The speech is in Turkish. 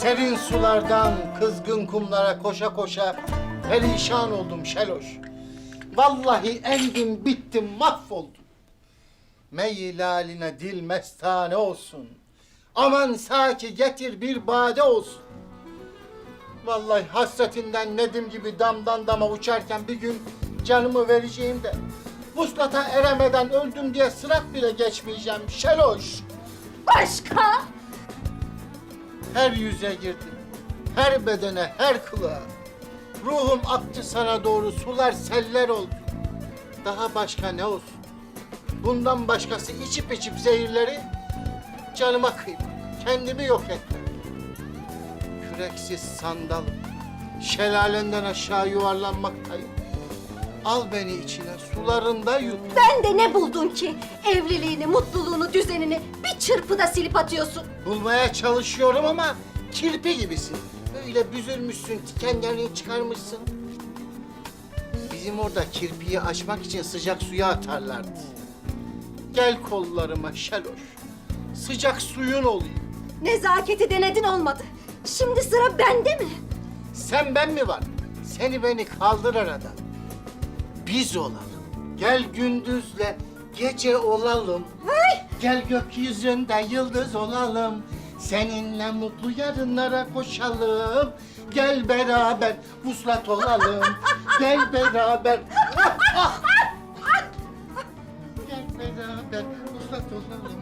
Serin sulardan kızgın kumlara koşa koşa perişan oldum Şeloş. Vallahi endim bittim mahvoldum. Meylaline dil mestane olsun. Aman saki getir bir bade olsun. Vallahi hasretinden Nedim gibi damdan dama uçarken bir gün canımı vereceğim de vuslata eremeden öldüm diye sırat bile geçmeyeceğim Şeloş. Başka? Her yüze girdim. Her bedene, her kılığa. Ruhum aktı sana doğru, sular seller oldu. Daha başka ne olsun? Bundan başkası içip içip zehirleri canıma kıymak. Kendimi yok etmek. Küreksiz sandalım. Şelalenden aşağı yuvarlanmaktayım. Al beni içine, sularında yut. Ben de ne buldun ki? Evliliğini, mutluluğunu, düzenini bir çırpıda silip atıyorsun. Bulmaya çalışıyorum ama kirpi gibisin. Öyle büzülmüşsün, tikenlerini çıkarmışsın. Bizim orada kirpiyi açmak için sıcak suya atarlardı. Gel kollarıma şeloş. Sıcak suyun olayım. Nezaketi denedin olmadı. Şimdi sıra bende mi? Sen ben mi var? Seni beni kaldır aradan biz olalım. Gel gündüzle gece olalım. Ay! Gel gökyüzünde yıldız olalım. Seninle mutlu yarınlara koşalım. Gel beraber vuslat olalım. Gel beraber. Gel beraber vuslat olalım.